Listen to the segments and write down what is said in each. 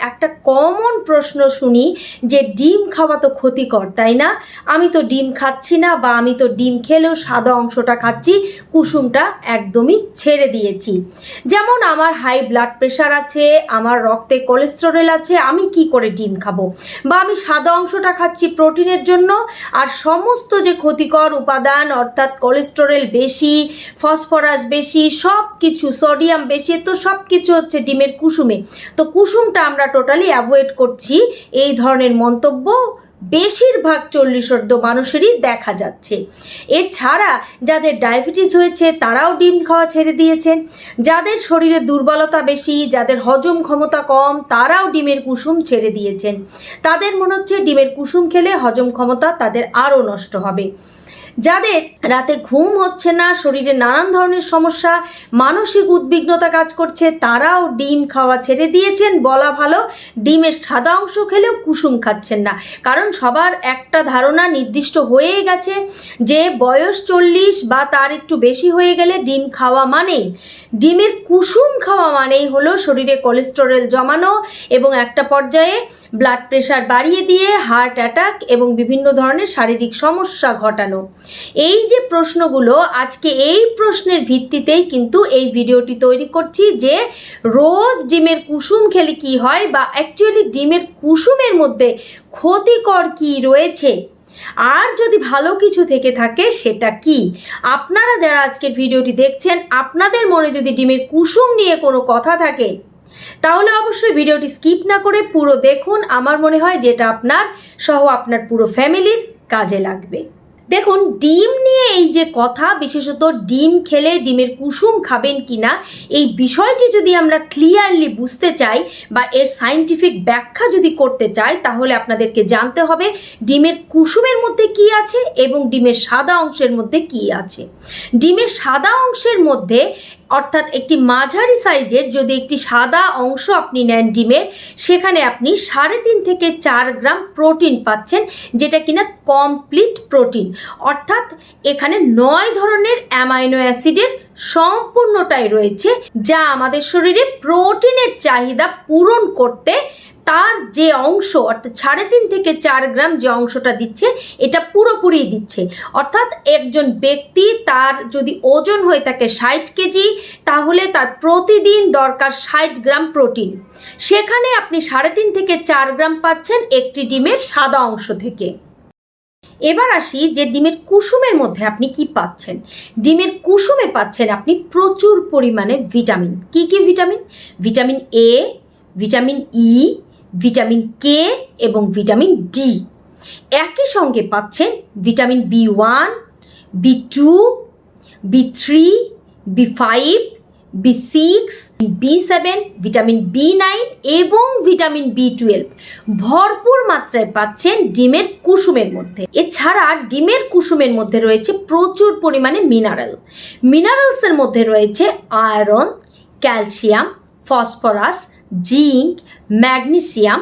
একটা কমন প্রশ্ন শুনি যে ডিম খাওয়া তো ক্ষতিকর, তাই না? আমি তো ডিম খাচ্ছি না বা আমি তো ডিম খেলেও সাদা অংশটা খাচ্ছি, কুসুমটা একদমই ছেড়ে দিয়েছি। যেমন আমার হাই ব্লাড প্রেশার আছে, আমার রক্তে কোলেস্টেরল আছে, আমি কি করে ডিম খাব? বা আমি সাদা অংশটা খাচ্ছি প্রোটিনের জন্য, আর সমস্ত যে ক্ষতিকর উপাদান, অর্থাৎ কোলেস্টেরল বেশি ফসফরাস বেশি সব কিছু সোডিয়াম বেশি, তো সব কিছু হচ্ছে ডিমের কুসুমে। তো কুসুমটা আমরা টোটালি অ্যাভয়েড করছি এই ধরনের মন্তব্য। বেশিরভাগ চল্লিশর্ধ মানুষেরই দেখা যাচ্ছে। এছাড়া যাদের ডায়াবেটিস হয়েছে, তারাও ডিম খাওয়া ছেড়ে দিয়েছেন। যাদের শরীরে দুর্বলতা বেশি, যাদের হজম ক্ষমতা কম, তারাও ডিমের কুসুম ছেড়ে দিয়েছেন। তাদের মনে হচ্ছে ডিমের কুসুম খেলে হজম ক্ষমতা তাদের আরও নষ্ট হবে। যাদের রাতে ঘুম হচ্ছে না, শরীরে নানান ধরনের সমস্যা, মানসিক উদ্বিগ্নতা কাজ করছে, তারাও ডিম খাওয়া ছেড়ে দিয়েছেন, বলা ভালো, ডিমের সাদা অংশ খেলেও কুসুম খাচ্ছেন না। কারণ সবার একটা ধারণা নির্দিষ্ট হয়ে গেছে যে বয়স চল্লিশ বা তার একটু বেশি হয়ে গেলে ডিম খাওয়া মানেই, ডিমের কুসুম খাওয়া মানেই হলো শরীরে কোলেস্টেরল জমানো এবং একটা পর্যায়ে ব্লাড প্রেশার বাড়িয়ে দিয়ে হার্ট অ্যাটাক এবং বিভিন্ন ধরনের শারীরিক সমস্যা ঘটানো। এই যে প্রশ্নগুলো, আজকে এই প্রশ্নের ভিত্তিতেই কিন্তু এই ভিডিওটি তৈরি করছি যে রোজ ডিমের কুসুম খেলে কি হয় বা অ্যাকচুয়ালি ডিমের কুসুমের মধ্যে ক্ষতিকর কি রয়েছে? আর যদি ভালো কিছু থেকে থাকে সেটা কি? আপনারা যারা আজকের ভিডিওটি দেখছেন, আপনাদের মনে যদি ডিমের কুসুম নিয়ে কোনো কথা থাকে, তাহলে অবশ্যই ভিডিওটি স্কিপ না করে পুরো দেখুন। আমার মনে হয় যেটা আপনার সহ আপনার পুরো ফ্যামিলির কাজে লাগবে। দেখুন, ডিম নিয়ে এই যে কথা, বিশেষত ডিম খেলে ডিমের কুসুম খাবেন কি না এই বিষয়টি যদি আমরা ক্লিয়ারলি বুঝতে চাই বা এর সাইন্টিফিক ব্যাখ্যা যদি করতে চাই, তাহলে আপনাদেরকে জানতে হবে ডিমের কুসুমের মধ্যে কি আছে এবং ডিমের সাদা অংশের মধ্যে কি আছে। ডিমের সাদা অংশের মধ্যে অর্থাৎ একটি মাঝারি সাইজের যদি একটি সাদা অংশ আপনি নেন ডিমের, সেখানে আপনি সাড়ে তিন থেকে চার গ্রাম প্রোটিন পাচ্ছেন, যেটা কিনা কমপ্লিট প্রোটিন। অর্থাৎ এখানে নয় ধরনের অ্যামাইনো অ্যাসিডের সম্পূর্ণটাই রয়েছে, যা আমাদের শরীরে প্রোটিনের চাহিদা পূরণ করতে তার যে অংশ, অর্থাৎ সাড়ে তিন থেকে চার গ্রাম যে অংশটা দিচ্ছে, এটা পুরোপুরি দিচ্ছে। অর্থাৎ একজন ব্যক্তি তার যদি ওজন হয়ে থাকে ষাট কেজি, তাহলে তার প্রতিদিন দরকার ষাট গ্রাম প্রোটিন। সেখানে আপনি সাড়ে তিন থেকে চার গ্রাম পাচ্ছেন একটি ডিমের সাদা অংশ থেকে। এবার আসি যে ডিমের কুসুমের মধ্যে আপনি কি পাচ্ছেন? ডিমের কুসুমে পাচ্ছেন আপনি প্রচুর পরিমাণে ভিটামিন। কি কি vitamin? Vitamin A, vitamin E vitamin K এবং ভিটামিন ডি একই সঙ্গে পাচ্ছেন vitamin B one B two B three B five B six B seven vitamin B nine এবং ভিটামিন বি টুয়েলভ ভরপুর মাত্রায় পাচ্ছেন ডিমের কুসুমের মধ্যে। এছাড়া ডিমের কুসুমের মধ্যে রয়েছে প্রচুর পরিমাণে মিনারেল মিনারেলসের মধ্যে রয়েছে iron calcium phosphorus zinc, magnesium,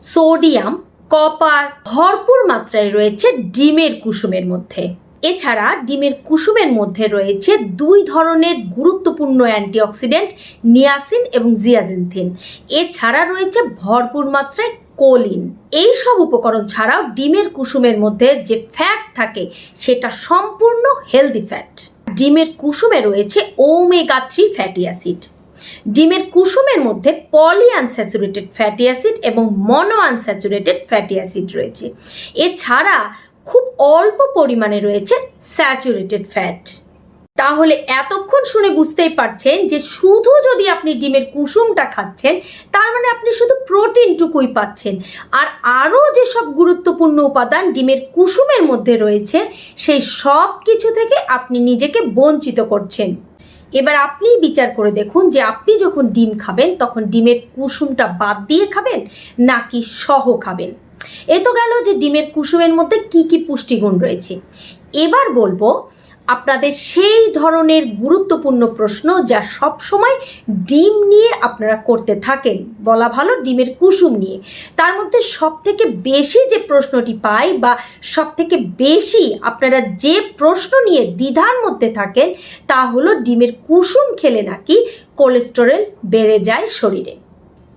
sodium, copper ভরপুর মাত্রায় রয়েছে ডিমের কুসুমের মধ্যে। এছাড়া ডিমের কুসুমের মধ্যে রয়েছে দুই ধরনের গুরুত্বপূর্ণ অ্যান্টিঅক্সিডেন্ট নিয়াসিন এবং জিয়াজিনথিন। এছাড়া রয়েছে ভরপুর মাত্রায় কোলিন। এই সব উপকরণ ছাড়াও ডিমের কুসুমের মধ্যে যে ফ্যাট থাকে, সেটা সম্পূর্ণ হেলদি ফ্যাট ডিমের কুসুমে রয়েছে ওমেগা থ্রি ফ্যাটি অ্যাসিড ডিমের কুসুমের মধ্যে পলি আনস্যাচুরেটেড ফ্যাটি অ্যাসিড এবং মনো আনস্যাচুরেটেড ফ্যাটি অ্যাসিড রয়েছে। এছাড়া খুব অল্প পরিমাণে রয়েছে স্যাচুরেটেড ফ্যাট তাহলে এতক্ষণ শুনে বুঝতেই পারছেন যে শুধু যদি আপনি ডিমের কুসুমটা খাচ্ছেন, তার মানে আপনি শুধু প্রোটিনটুকুই পাচ্ছেন। আর আরও যেসব গুরুত্বপূর্ণ উপাদান ডিমের কুসুমের মধ্যে রয়েছে, সেই সব কিছু থেকে আপনি নিজেকে বঞ্চিত করছেন। এবার আপনি বিচার করে দেখুন যে আপনি যখন ডিম খাবেন, তখন ডিমের কুসুমটা বাদ দিয়ে খাবেন নাকি সহ খাবেন? এ তো গেল যে ডিমের কুসুমের মধ্যে কি কি পুষ্টিগুণ রয়েছে। এবার বলব আপনাদের সেই ধরনের গুরুত্বপূর্ণ প্রশ্ন যা সব সময় ডিম নিয়ে আপনারা করতে থাকেন। বলা ভালো, ডিমের কুসুম নিয়ে। তার মধ্যে সব থেকে বেশি যে প্রশ্নটি পাই বা সব থেকে বেশি আপনারা যে প্রশ্ন নিয়ে দ্বিধার মধ্যে থাকেন, তা হলো, ডিমের কুসুম খেলে নাকি কোলেস্টেরল বেড়ে যায় শরীরে।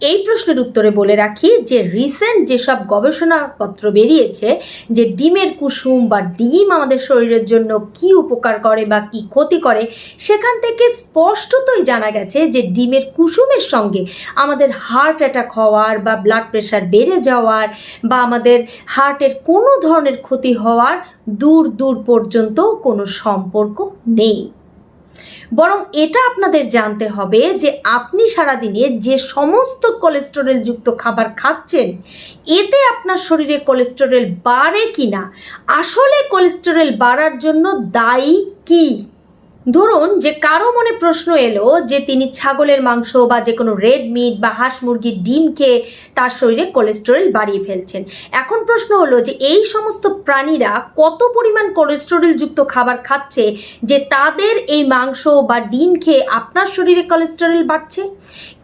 এই প্রশ্নের উত্তরে বলে রাখি যে রিসেন্ট যেসব গবেষণাপত্র বেরিয়েছে যে ডিমের কুসুম বা ডিম আমাদের শরীরের জন্য কি উপকার করে বা কি ক্ষতি করে, সেখান থেকে স্পষ্টতই জানা গেছে যে ডিমের কুসুমের সঙ্গে আমাদের হার্ট অ্যাটাক হওয়ার বা ব্লাড প্রেশার বেড়ে যাওয়ার বা আমাদের হার্টের কোনো ধরনের ক্ষতি হওয়ার দূর দূর পর্যন্ত কোনো সম্পর্ক নেই। বরং এটা আপনাদের জানতে হবে যে আপনি সারাদিনে যে সমস্ত কোলেস্টেরলযুক্ত খাবার খাচ্ছেন, এতে আপনার শরীরে কোলেস্টেরল বাড়ে কি না আসলে কোলেস্টেরল বাড়ার জন্য দায়ী কী? ধরুন যে কারও মনে প্রশ্ন এলো যে তিনি ছাগলের মাংস বা যে কোনো রেড মিট বা হাঁস মুরগির ডিম খেয়ে তার শরীরে কোলেস্টেরল বাড়িয়ে ফেলছেন। এখন প্রশ্ন হলো যে এই সমস্ত প্রাণীরা কত পরিমাণ কোলেস্টেরলযুক্ত খাবার খাচ্ছে যে তাদের এই মাংস বা ডিম খেয়ে আপনার শরীরে কোলেস্টেরল বাড়ছে?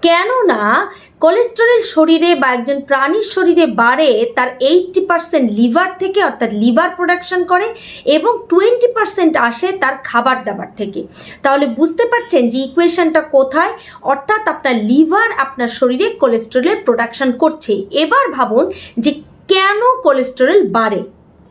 কেননা কোলেস্টেরল শরীরে বা একজন প্রাণীর শরীরে বাড়ে, তার এইটটি পার্সেন্ট লিভার থেকে, অর্থাৎ লিভার প্রোডাকশন করে এবং টোয়েন্টি পার্সেন্ট আসে তার খাবার দাবার থেকে। তাহলে বুঝতে পারছেন যে ইকুয়েশনটা কোথায়? অর্থাৎ আপনার লিভার আপনার শরীরে কোলেস্টেরলের প্রোডাকশন করছে। এবার ভাবুন যে কেন কোলেস্টেরল বাড়ে?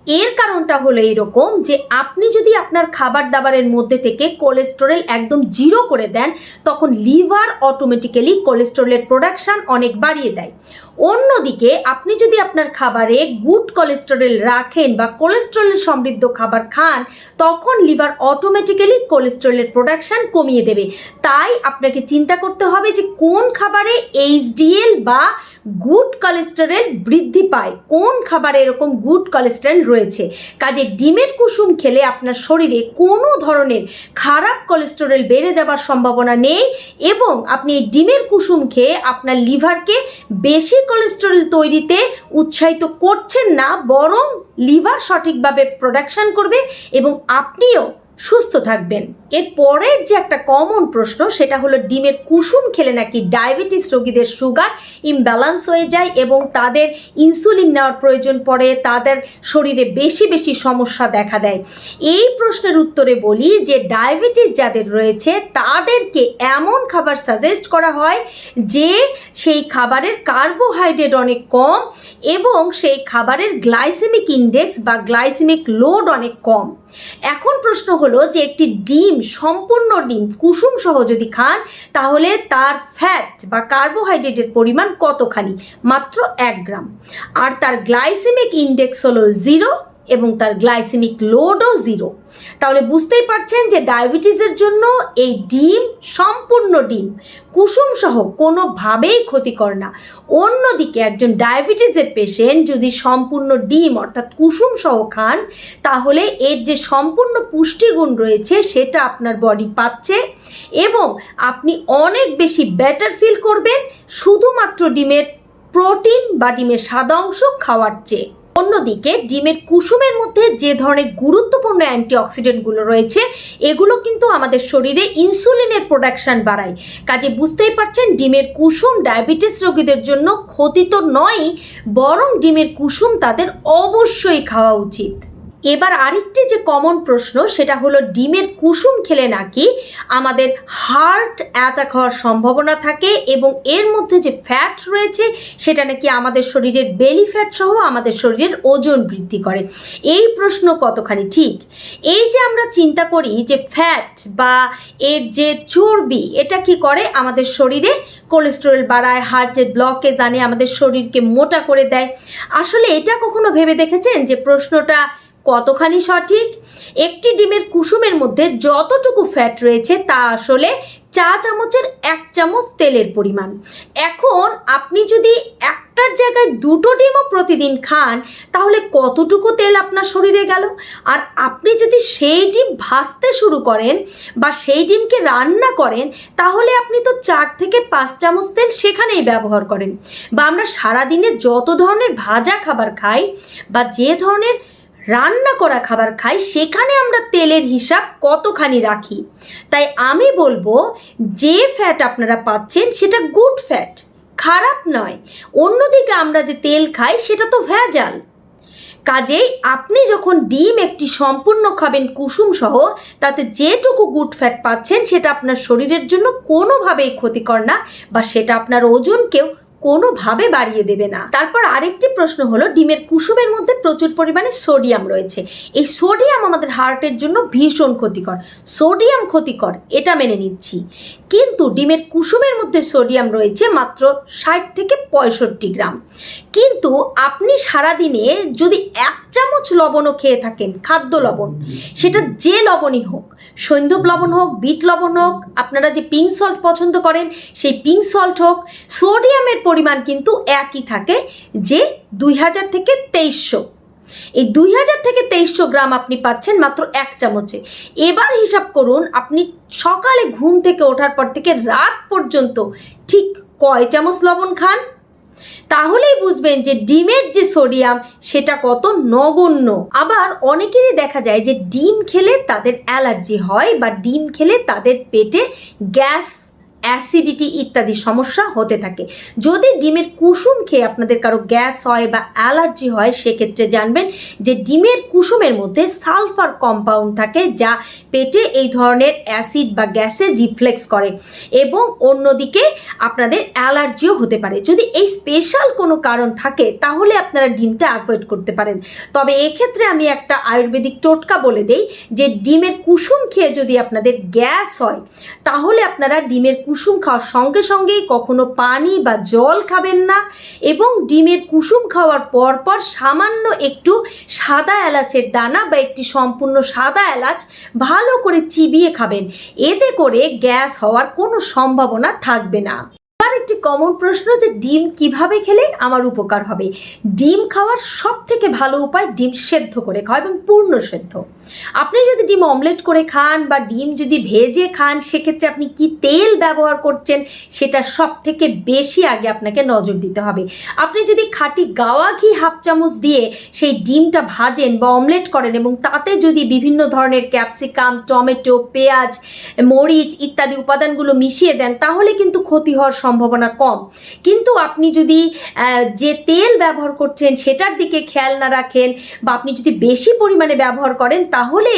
এর কারণটা হলো এরকম যে আপনি যদি আপনার খাবার দাবারের মধ্যে থেকে কোলেস্টেরল একদম জিরো করে দেন, তখন লিভার অটোমেটিক্যালি কোলেস্টেরলের প্রোডাকশান অনেক বাড়িয়ে দেয়। অন্যদিকে আপনি যদি আপনার খাবারে গুড কোলেস্টেরল রাখেন বা কোলেস্টেরল সমৃদ্ধ খাবার খান, তখন লিভার অটোমেটিক্যালি কোলেস্টেরলের প্রোডাকশন কমিয়ে দেবে। তাই আপনাকে চিন্তা করতে হবে যে কোন খাবারে এইচডিএল বা গুড কোলেস্টেরল বৃদ্ধি পায়, কোন খাবারে এরকম গুড কোলেস্টেরল রয়েছে। কাজে ডিমের কুসুম খেলে আপনার শরীরে কোনো ধরনের খারাপ কোলেস্টেরল বেড়ে যাবার সম্ভাবনা নেই এবং আপনি এই ডিমের কুসুম খেয়ে আপনার লিভারকে বেশি কোলেস্টেরল তৈরিতে উৎসাহিত করছেন না বরং লিভার সঠিকভাবে প্রোডাকশন করবে এবং আপনিও সুস্থ থাকবেন। এর পরের যে একটা কমন প্রশ্ন, সেটা হলো ডিমের কুসুম খেলে নাকি ডায়াবেটিস রোগীদের সুগার ইমব্যালান্স হয়ে যায় এবং তাদের ইনসুলিন নেওয়ার প্রয়োজন পড়ে, তাদের শরীরে বেশি বেশি সমস্যা দেখা দেয়। এই প্রশ্নের উত্তরে বলি যে ডায়াবেটিস যাদের রয়েছে, তাদেরকে এমন খাবার সাজেস্ট করা হয় যে, সেই খাবারের কার্বোহাইড্রেট অনেক কম এবং সেই খাবারের গ্লাইসেমিক ইন্ডেক্স বা গ্লাইসেমিক লোড অনেক কম। এখন প্রশ্ন হলো যে একটি ডিম, সম্পূর্ণ ডিম, কুসুম সহ যদি খান, তাহলে তার ফ্যাট বা কার্বোহাইড্রেটের পরিমাণ কতখানি? মাত্র এক গ্রাম। আর তার গ্লাইসেমিক ইন্ডেক্স হলো জিরো এবং তার গ্লাইসেমিক লোডও জিরো। তাহলে বুঝতেই পারছেন যে ডায়াবেটিসের জন্য এই ডিম, সম্পূর্ণ ডিম কুসুম সহ কোনোভাবেই ক্ষতিকর না। অন্যদিকে একজন ডায়াবেটিসের পেশেন্ট যদি সম্পূর্ণ ডিম অর্থাৎ কুসুম সহ খান, তাহলে এর যে সম্পূর্ণ পুষ্টিগুণ রয়েছে সেটা আপনার বডি পাচ্ছে এবং আপনি অনেক বেশি বেটার ফিল করবেন শুধুমাত্র ডিমের প্রোটিন বা ডিমের সাদা অংশ খাওয়ার চেয়ে। অন্যদিকে ডিমের কুসুমের মধ্যে যে ধরনের গুরুত্বপূর্ণ অ্যান্টিঅক্সিডেন্টগুলো রয়েছে, এগুলো কিন্তু আমাদের শরীরে ইনসুলিনের প্রোডাকশান বাড়ায়। কাজে বুঝতেই পারছেন, ডিমের কুসুম ডায়াবেটিস রোগীদের জন্য ক্ষতি তো নয় বরং ডিমের কুসুম তাদের অবশ্যই খাওয়া উচিত। এবার আরেকটি যে কমন প্রশ্ন, সেটা হলো ডিমের কুসুম খেলে নাকি আমাদের হার্ট অ্যাটাক হওয়ার সম্ভাবনা থাকে এবং এর মধ্যে যে ফ্যাট রয়েছে, সেটা নাকি আমাদের শরীরের বেলি ফ্যাট সহ আমাদের শরীরের ওজন বৃদ্ধি করে? এই প্রশ্ন কতখানি ঠিক? এই যে আমরা চিন্তা করি যে ফ্যাট বা এর যে চর্বি, এটা কি করে? আমাদের শরীরে কোলেস্টেরল বাড়ায় হার্টের ব্লকেজ আনে, আমাদের শরীরকে মোটা করে দেয়। আসলে এটা কখনো ভেবে দেখেছেন যে প্রশ্নটা কতখানি সঠিক? একটি ডিমের কুসুমের মধ্যে যতটুকু ফ্যাট রয়েছে তা আসলে চা চামচের এক চামচ তেলের পরিমাণ। এখন আপনি যদি একটার জায়গায় দুটো ডিমও প্রতিদিন খান, তাহলে কতটুকু তেল আপনার শরীরে গেল? আর আপনি যদি সেই ডিম ভাজতে শুরু করেন বা সেই ডিমকে রান্না করেন, তাহলে আপনি তো চার থেকে পাঁচ চামচ তেল সেখানেই ব্যবহার করেন। বা আমরা সারাদিনে যত ধরনের ভাজা খাবার খাই বা যে ধরনের রান্না করা খাবার খাই, সেখানে আমরা তেলের হিসাব কতখানি রাখি? তাই আমি বলব, যে ফ্যাট আপনারা পাচ্ছেন, সেটা গুড ফ্যাট খারাপ নয়। অন্যদিকে আমরা যে তেল খাই, সেটা তো ভেজাল। কাজেই আপনি যখন ডিম একটি সম্পূর্ণ খাবেন কুসুম সহ, তাতে যেটুকু গুড ফ্যাট পাচ্ছেন, সেটা আপনার শরীরের জন্য কোনোভাবেই ক্ষতিকর না বা সেটা আপনার ওজনকেও কোনোভাবে বাড়িয়ে দেবে না। তারপর আরেকটি প্রশ্ন হলো, ডিমের কুসুমের মধ্যে প্রচুর পরিমাণে সোডিয়াম রয়েছে। এই সোডিয়াম আমাদের হার্টের জন্য ভীষণ ক্ষতিকর। সোডিয়াম ক্ষতিকর, এটা মেনে নিচ্ছি। কিন্তু ডিমের কুসুমের মধ্যে সোডিয়াম রয়েছে মাত্র ষাট থেকে পঁয়ষট্টি গ্রাম। কিন্তু আপনি সারাদিনে যদি এক চামচ লবণও খেয়ে থাকেন, খাদ্য লবণ, সেটা যে লবণই হোক সৈন্ধব লবণ হোক, বিট লবণ হোক, আপনারা যে পিঙ্ক সল্ট পছন্দ করেন, সেই পিঙ্ক সল্ট হোক, সোডিয়ামের পরিমাণ কিন্তু একই থাকে যে দুই হাজার থেকে তেইশশো। এই দুই হাজার থেকে তেইশশো গ্রাম আপনি পাচ্ছেন মাত্র এক চামচে। এবার হিসাব করুন, আপনি সকালে ঘুম থেকে ওঠার পর থেকে রাত পর্যন্ত ঠিক কয় চামচ লবণ খান? তাহলেই বুঝবেন যে ডিমের যে সোডিয়াম, সেটা কত নগণ্য। আবার অনেকেরই দেখা যায় যে ডিম খেলে তাদের অ্যালার্জি হয় বা ডিম খেলে তাদের পেটে গ্যাস অ্যাসিডিটি ইত্যাদি সমস্যা হতে থাকে। যদি ডিমের কুসুম খেয়ে আপনাদের কারও গ্যাস হয় বা অ্যালার্জি হয়, সেক্ষেত্রে জানবেন যে ডিমের কুসুমের মধ্যে সালফার কম্পাউন্ড থাকে যা পেটে এই ধরনের অ্যাসিড বা গ্যাসের রিফ্লেক্স করে এবং অন্যদিকে আপনাদের অ্যালার্জিও হতে পারে। যদি এই স্পেশাল কোনো কারণ থাকে, তাহলে আপনারা ডিমটা অ্যাভয়েড করতে পারেন। তবে এক্ষেত্রে আমি একটা আয়ুর্বেদিক টোটকা বলে দেই যে, ডিমের কুসুম খেয়ে যদি আপনাদের গ্যাস হয়, তাহলে আপনারা ডিমের কুসুম খাওয়ার সঙ্গে সঙ্গেই কখনো পানি বা জল খাবেন না এবং ডিমের কুসুম খাওয়ার পরপর পর সামান্য একটু সাদা এলাচের দানা বা একটি সম্পূর্ণ সাদা এলাচ ভালো করে চিবিয়ে খাবেন। এতে করে গ্যাস হওয়ার কোনো সম্ভাবনা থাকবে না। একটি কমন প্রশ্ন যে ডিম কীভাবে খেলে আমার উপকার হবে। ডিম খাওয়ার সব থেকে ভালো উপায় ডিম সেদ্ধ করে খাওয়া এবং পূর্ণ সেদ্ধ। আপনি যদি ডিম অমলেট করে খান বা ডিম যদি ভেজে খান, সেক্ষেত্রে আপনি কি তেল ব্যবহার করছেন সেটা সব থেকে বেশি আগে আপনাকে নজর দিতে হবে। আপনি যদি খাঁটি গাওয়া ঘি হাফ চামচ দিয়ে সেই ডিমটা ভাজেন বা অমলেট করেন এবং তাতে যদি বিভিন্ন ধরনের ক্যাপসিকাম, টমেটো, পেঁয়াজ, মরিচ ইত্যাদি উপাদানগুলো মিশিয়ে দেন, তাহলে কিন্তু ক্ষতি হওয়ার সম্ভাবনা কম। কিন্তু আপনি যদি যে তেল ব্যবহার করছেন সেটার দিকে খেয়াল না রাখেন বা আপনি যদি বেশি পরিমাণে ব্যবহার করেন তাহলে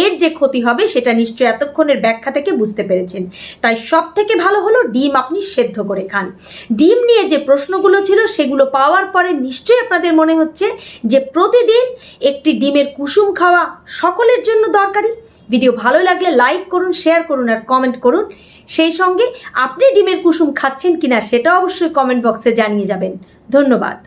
এর যে ক্ষতি হবে সেটা নিশ্চয়ই এতক্ষণের ব্যাখ্যা থেকে বুঝতে পেরেছেন। তাই সব থেকে ভালো হলো ডিম আপনি সেদ্ধ করে খান। ডিম নিয়ে যে প্রশ্নগুলো ছিল সেগুলো পাওয়ার পরে নিশ্চয়ই আপনাদের মনে হচ্ছে যে প্রতিদিন একটি ডিমের কুসুম খাওয়া সকলের জন্য দরকারি। ভিডিও ভালো লাগলে লাইক করুন, শেয়ার করুন আর কমেন্ট করুন। সেই সঙ্গে আপনি ডিমের কুসুম খাচ্ছেন কিনা সেটা অবশ্যই কমেন্ট বক্সে জানিয়ে যাবেন। ধন্যবাদ।